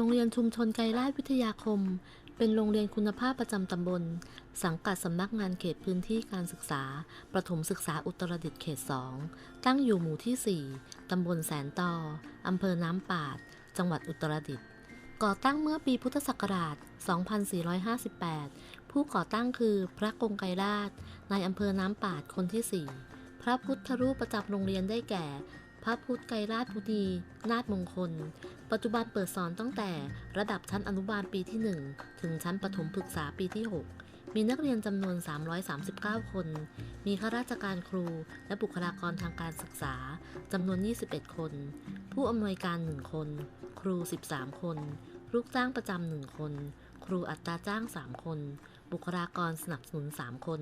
โรงเรียนชุมชนไกรลาดวิทยาคม เป็นโรงเรียนคุณภาพประจำตำบล สังกัดสำนักงานเขตพื้นที่การศึกษา ประถมศึกษาอุตรดิตถ์เขต 2 ตั้งอยู่หมู่ที่ 4 ตำบลแสนตออำเภอน้ำปาด จังหวัดอุตรดิตถ์ก่อตั้งเมื่อปีพุทธศักราช 2458 ผู้ก่อตั้งคือพระกงไกรลาดในอำเภอน้ำปาดคนที่ 4 พระพุทธรูปประจำโรงเรียนได้แก่ พระพุทธไกรลาดพุธีนาถมงคล ปัจจุบันเปิดสอนตั้งแต่ระดับชั้นอนุบาลปีที่ 1 ถึงชั้นประถมศึกษาปีที่ 6 มีนักเรียนจำนวน 339 คน มีข้าราชการครูและบุคลากรทางการศึกษาจำนวน 21 คน ผู้อำนวยการ 1 คน ครู 13 คน ลูกจ้างประจำหนึ่งคน ครูอัตราจ้าง 3 คน บุคลากรสนับสนุน 3 คน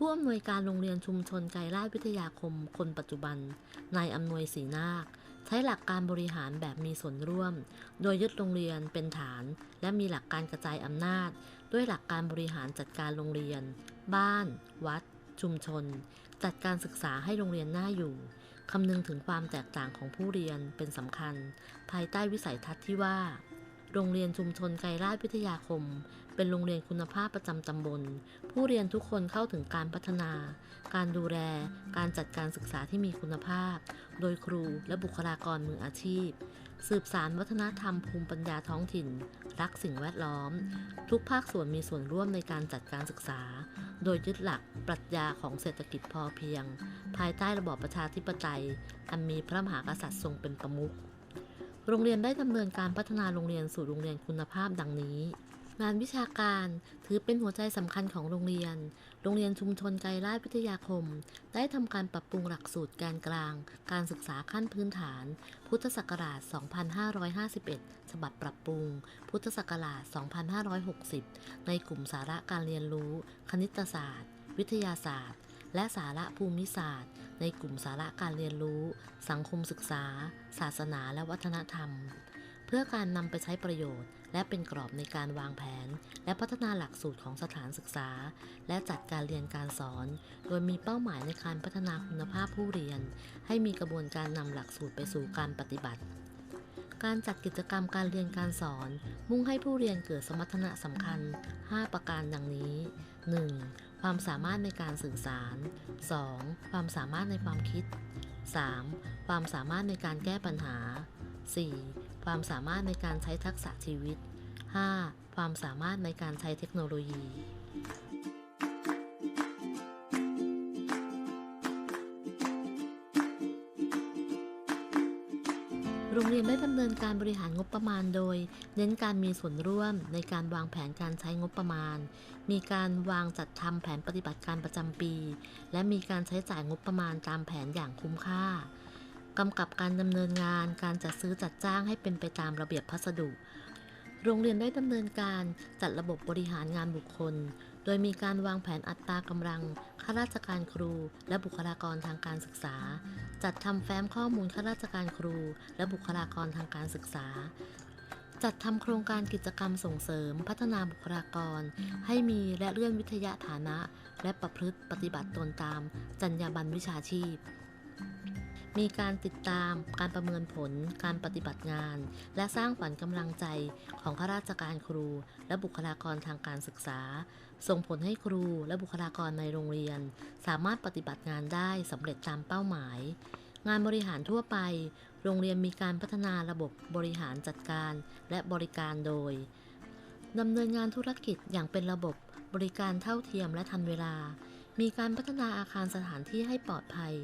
ผู้อำนวยการโรงเรียนชุมชนไกรลาดวิทยาคมคนปัจจุบัน นายอำนวยศรีนาค ใช้หลักการบริหารแบบมีส่วนร่วม โดยยึดโรงเรียนเป็นฐาน และมีหลักการกระจายอำนาจ ด้วยหลักการบริหารจัดการโรงเรียน บ้าน วัด ชุมชน จัดการศึกษาให้โรงเรียนน่าอยู่คำนึงถึงความแตกต่างของผู้เรียนเป็นสำคัญ ภายใต้วิสัยทัศน์ที่ว่า โรงเรียนชุมชนไกรราชวิทยาคม เป็นโรงเรียนคุณภาพประจำตำบล ผู้เรียนทุกคนเข้าถึงการพัฒนา การดูแล การจัดการศึกษาที่มีคุณภาพ โดยครูและบุคลากรมืออาชีพ สืบสารวัฒนธรรมภูมิปัญญาท้องถิ่น รักสิ่งแวดล้อม ทุกภาคส่วนมีส่วนร่วมในการจัดการศึกษา โดยยึดหลักปรัชญาของเศรษฐกิจพอเพียง ภายใต้ระบอบประชาธิปไตย อันมีพระมหากษัตริย์ทรงเป็นประมุข โรงเรียนได้ดำเนินการพัฒนาโรงเรียนสู่โรงเรียนคุณภาพดังนี้ งานวิชาการถือเป็นหัวใจสำคัญของโรงเรียน โรงเรียนชุมชนไกรลาดวิทยาคม ได้ทำการปรับปรุงหลักสูตรแกนกลาง การศึกษาขั้นพื้นฐาน พุทธศักราช 2551 ฉบับปรับปรุง พุทธศักราช 2560 ในกลุ่มสาระการเรียนรู้ คณิตศาสตร์ วิทยาศาสตร์ และสาระภูมิศาสตร์ ในกลุ่มสาระการเรียนรู้ สังคมศึกษา ศาสนาและวัฒนธรรม เพื่อการนำไปใช้ประโยชน์ และเป็นกรอบในการวางแผน และพัฒนาหลักสูตรของสถานศึกษา และจัดการเรียนการสอน โดยมีเป้าหมายในการพัฒนาคุณภาพผู้เรียน ให้มีกระบวนการนำหลักสูตรไปสู่การปฏิบัติการจัดกิจกรรมการเรียนการสอน มุ่งให้ผู้เรียนเกิดสมรรถนะสำคัญ 5 ประการดังนี้ 1. ความสามารถในการสื่อสาร 2. ความสามารถในความคิด 3. ความสามารถในการแก้ปัญหา 4. ความสามารถในการใช้ทักษะชีวิต 5. ความสามารถในการใช้เทคโนโลยี โรงเรียนได้ดำเนินการบริหารงบประมาณโดย เน้นการมีส่วนร่วมในการวางแผนการใช้งบประมาณ มีการวางจัดทำแผนปฏิบัติการประจำปี และมีการใช้จ่ายงบประมาณตามแผนอย่างคุ้มค่ากำกับการดำเนินงานการจัดซื้อจัดจ้างให้เป็นไปตามระเบียบพัสดุ โรงเรียนได้ดำเนินการจัดระบบบริหารงานบุคคล โดยมีการวางแผนอัตรากำลัง ข้าราชการครู และบุคลากรทางการศึกษา จัดทำแฟ้มข้อมูลข้าราชการครู และบุคลากรทางการศึกษา จัดทำโครงการกิจกรรมส่งเสริม พัฒนาบุคลากร ให้มีและเลื่อนวิทยาฐานะ และประพฤติปฏิบัติตนตาม จรรยาบรรณวิชาชีพ มีการติดตามการประเมินผล การปฏิบัติงาน และสร้างขวัญกำลังใจของข้าราชการครู และบุคลากรทางการศึกษา ส่งผลให้ครูและบุคลากรในโรงเรียน สามารถปฏิบัติงานได้สำเร็จตามเป้าหมาย งานบริหารทั่วไป โรงเรียนมีการพัฒนาระบบบริหารจัดการ และบริการโดยดำเนินงานธุรกิจอย่างเป็นระบบบริการเท่าเทียมและทันเวลา มีการพัฒนาอาคารสถานที่ให้ปลอดภัย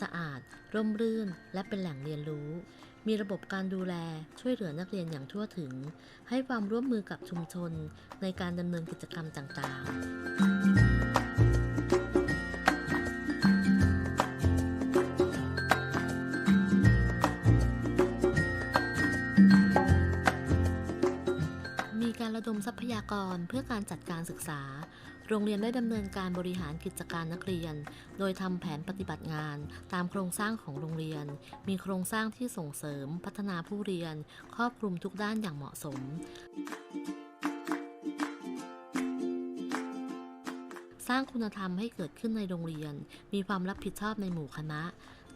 สะอาด ร่มรื่น และเป็นแหล่งเรียนรู้ มีระบบการดูแลช่วยเหลือนักเรียนอย่างทั่วถึง ให้ความร่วมมือกับชุมชนในการดำเนินกิจกรรมต่างๆ ระดมทรัพยากรเพื่อการจัดการศึกษา โรงเรียนได้ดำเนินการบริหารกิจการนักเรียน โดยทำแผนปฏิบัติงาน ตามโครงสร้างของโรงเรียน มีโครงสร้างที่ส่งเสริม พัฒนาผู้เรียน ครอบคลุมทุกด้านอย่างเหมาะสมสร้างคุณธรรมให้เกิดขึ้นในโรงเรียน มีความรับผิดชอบในหมู่คณะ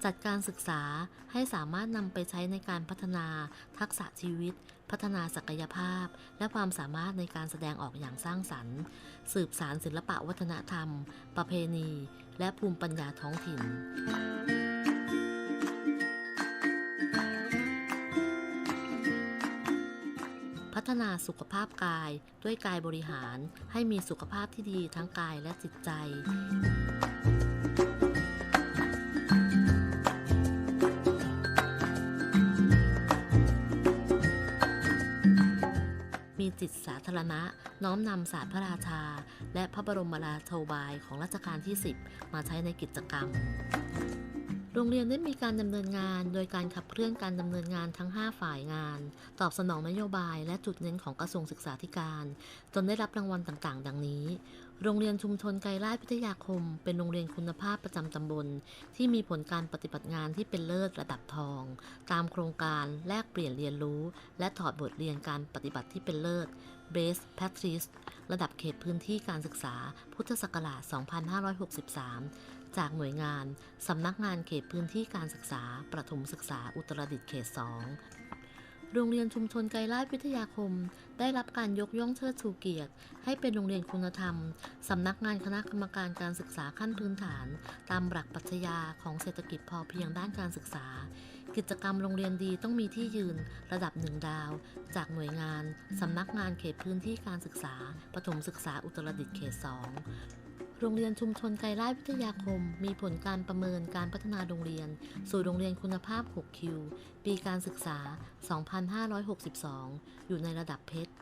จัดการศึกษาให้สามารถนำไปใช้ในการพัฒนา ทักษะชีวิต พัฒนาศักยภาพ และความสามารถในการแสดงออกอย่างสร้างสรรค์ สืบสารศิลปะวัฒนธรรม ประเพณี และภูมิปัญญาท้องถิ่นพัฒนาสุขภาพกายด้วยกายบริหารให้มีสุขภาพที่ดีทั้งกายและจิตใจ จิตสาธารณะ น้อมนำศาสตร์พระราชา และพระบรมราโชบายของรัชกาลที่ 10 มาใช้ในกิจกรรม โรงเรียนได้มีการดำเนินงาน โดยการขับเคลื่อนการดำเนินงานทั้ง 5 ฝ่ายงาน ตอบสนองนโยบายและจุดเน้นของกระทรวงศึกษาธิการ จนได้รับรางวัลต่างๆ ดังนี้ โรงเรียนชุมชนไกรลาดวิทยาคม เป็นโรงเรียนคุณภาพประจำตำบล ที่มีผลการปฏิบัติงานที่เป็นเลิศระดับทอง ตามโครงการแลกเปลี่ยนเรียนรู้ และถอดบทเรียนการปฏิบัติที่เป็นเลิศ Best Practice ระดับเขตพื้นที่การศึกษา พุทธศักราช 2563 จากหน่วยงาน สำนักงานเขตพื้นที่การศึกษา ประถมศึกษาอุตรดิตถ์เขต 2 โรงเรียนชุมชนไกรลาดวิทยาคม ได้รับการยกย่องเชิดชูเกียรติ ให้เป็นโรงเรียนคุณธรรม สำนักงานคณะกรรมการการศึกษาขั้นพื้นฐาน ตามหลักปรัชญาของเศรษฐกิจพอเพียงด้านการศึกษา กิจกรรมโรงเรียนดีต้องมีที่ยืนระดับหนึ่งดาว จากหน่วยงาน สำนักงานเขตพื้นที่การศึกษาประถมศึกษาอุตรดิตถ์เขต2 โรงเรียนชุมชนไกรลาดวิทยาคม มีผลการประเมินการพัฒนาโรงเรียน สู่โรงเรียนคุณภาพ 6 คิว ปีการศึกษา 2562 อยู่ในระดับเพชร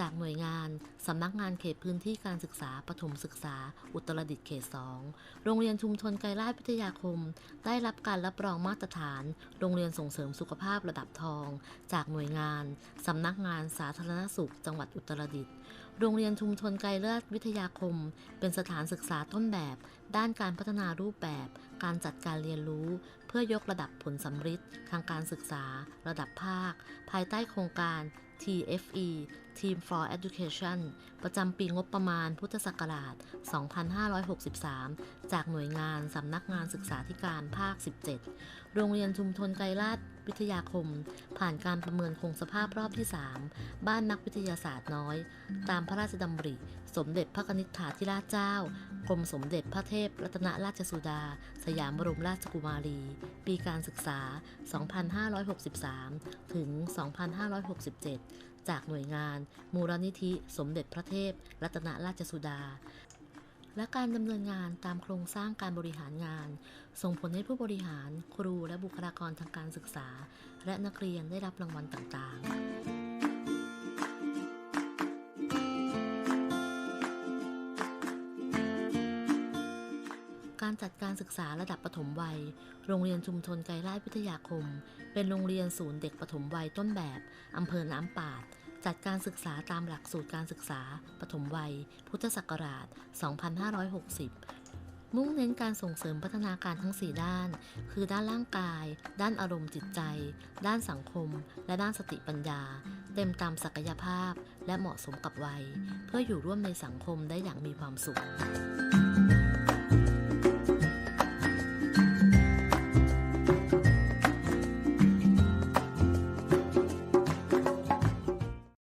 จากหน่วยงาน สำนักงานเขตพื้นที่การศึกษาประถมศึกษา อุตรดิตถ์เขต 2 โรงเรียนชุมชนไกรลาดวิทยาคม ได้รับการรับรองมาตรฐาน โรงเรียนส่งเสริมสุขภาพระดับทอง จากหน่วยงาน สำนักงานสาธารณสุข จังหวัดอุตรดิตถ์ โรงเรียนชุมชนไกรเลือดวิทยาคม เป็นสถานศึกษาต้นแบบ ด้านการพัฒนารูปแบบ การจัดการเรียนรู้ เพื่อยกระดับผลสำฤทธิ์ทางการศึกษา ระดับภาค ภายใต้โครงการ TFE Team for Education ประจำปีงบประมาณพุทธศักราช 2563 จากหน่วยงานสำนักงานศึกษาธิการภาค 17 โรงเรียนชุมชนไกรลาดวิทยาคม ผ่านการประเมินคงสภาพรอบที่ 3 บ้านนักวิทยาศาสตร์น้อย ตามพระราชดำริ สมเด็จพระนิษฐาธิราชเจ้ากรมสมเด็จพระเทพรัตนราชสุดา สยามบรมราชกุมารี ปีการศึกษา 2563 ถึง 2567 จากหน่วยงาน มูลนิธิสมเด็จพระเทพ รัตนราชสุดา และการดำเนินงานตามโครงสร้างการบริหารงาน ส่งผลให้ผู้บริหาร ครูและบุคลากรทางการศึกษา และนักเรียนได้รับรางวัลต่างๆ จัดการศึกษาระดับปฐมวัย โรงเรียนชุมชนไกรลาดวิทยาคม เป็นโรงเรียนศูนย์เด็กปฐมวัยต้นแบบอำเภอน้ำปาด จัดการศึกษาตามหลักสูตรการศึกษา ปฐมวัย พุทธศักราช 2560 มุ่งเน้นการส่งเสริมพัฒนาการทั้ง 4 ด้าน คือด้านร่างกาย ด้านอารมณ์จิตใจ ด้านสังคม และด้านสติปัญญา เต็มตามศักยภาพและเหมาะสมกับวัย เพื่ออยู่ร่วมในสังคมได้อย่างมีความสุข